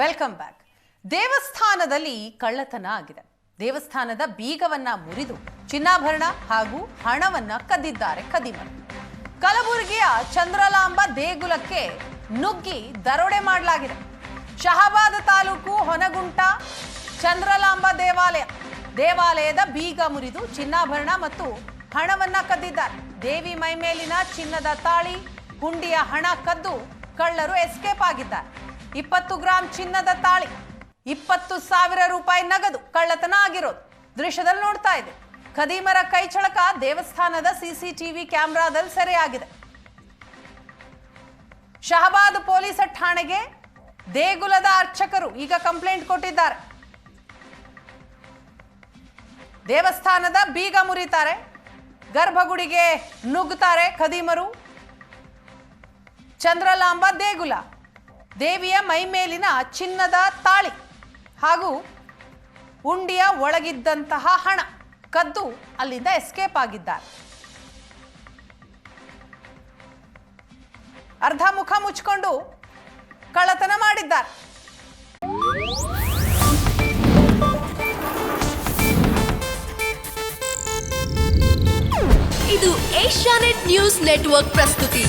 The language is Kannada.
Welcome back. ದೇವಸ್ಥಾನದಲ್ಲಿ ಕಳ್ಳತನ ಆಗಿದೆ. ದೇವಸ್ಥಾನದ ಬೀಗವನ್ನ ಮುರಿದು ಚಿನ್ನಾಭರಣ ಹಾಗೂ ಹಣವನ್ನ ಕದ್ದಿದ್ದಾರೆ ಕದಿಮರು ಕಲಬುರಗಿಯ ಚಂದ್ರಲಾಂಬ ದೇಗುಲಕ್ಕೆ ನುಗ್ಗಿ ದರೋಡೆ ಮಾಡಲಾಗಿದೆ. ಶಹಾಬಾದ ತಾಲೂಕು ಹೊನಗುಂಟ ಚಂದ್ರಲಾಂಬ ದೇವಾಲಯ. ದೇವಾಲಯದ ಬೀಗ ಮುರಿದು ಚಿನ್ನಾಭರಣ ಮತ್ತು ಹಣವನ್ನ ಕದ್ದಿದ್ದಾರೆ. ದೇವಿ ಮೈಮೇಲಿನ ಚಿನ್ನದ ತಾಳಿ, ಹುಂಡಿಯ ಹಣ ಕದ್ದು ಕಳ್ಳರು ಎಸ್ಕೇಪ್ ಆಗಿದ್ದಾರೆ. ಇಪ್ಪತ್ತು ಗ್ರಾಂ ಚಿನ್ನದ ತಾಳಿ, ಇಪ್ಪತ್ತು ಸಾವಿರ ರೂಪಾಯಿ ನಗದು ಕಳ್ಳತನ ಆಗಿರೋದು ದೃಶ್ಯದಲ್ಲಿ ನೋಡ್ತಾ ಇದೆ. ಖದೀಮರ ಕೈಚಳಕ ದೇವಸ್ಥಾನದ ಸಿಸಿಟಿವಿ ಕ್ಯಾಮೆರಾದಲ್ಲಿ ಸೆರೆಯಾಗಿದೆ. ಶಹಬಾದ್ ಪೊಲೀಸ್ ಠಾಣೆಗೆ ದೇಗುಲದ ಅರ್ಚಕರು ಈಗ ಕಂಪ್ಲೇಂಟ್ ಕೊಟ್ಟಿದ್ದಾರೆ. ದೇವಸ್ಥಾನದ ಬೀಗ ಮುರಿತಾರೆ, ಗರ್ಭಗುಡಿಗೆ ನುಗ್ಗುತ್ತಾರೆ ಖದೀಮರು. ಚಂದ್ರಲಾಂಬ ದೇಗುಲ. ದೇವಿಯ ಮೈಮೇಲಿನ ಚಿನ್ನದ ತಾಳಿ ಹಾಗೂ ಉಂಡಿಯ ಒಳಗಿದ್ದಂತಹ ಹಣ ಕದ್ದು ಅಲ್ಲಿಂದ ಎಸ್ಕೇಪ್ ಆಗಿದ್ದಾರೆ. ಅರ್ಧ ಮುಖ ಮುಚ್ಕೊಂಡು ಕಳ್ಳತನ ಮಾಡಿದ್ದಾರೆ. ಇದು ಏಷ್ಯಾನೆಟ್ ನ್ಯೂಸ್ ನೆಟ್ವರ್ಕ್ ಪ್ರಸ್ತುತಿ.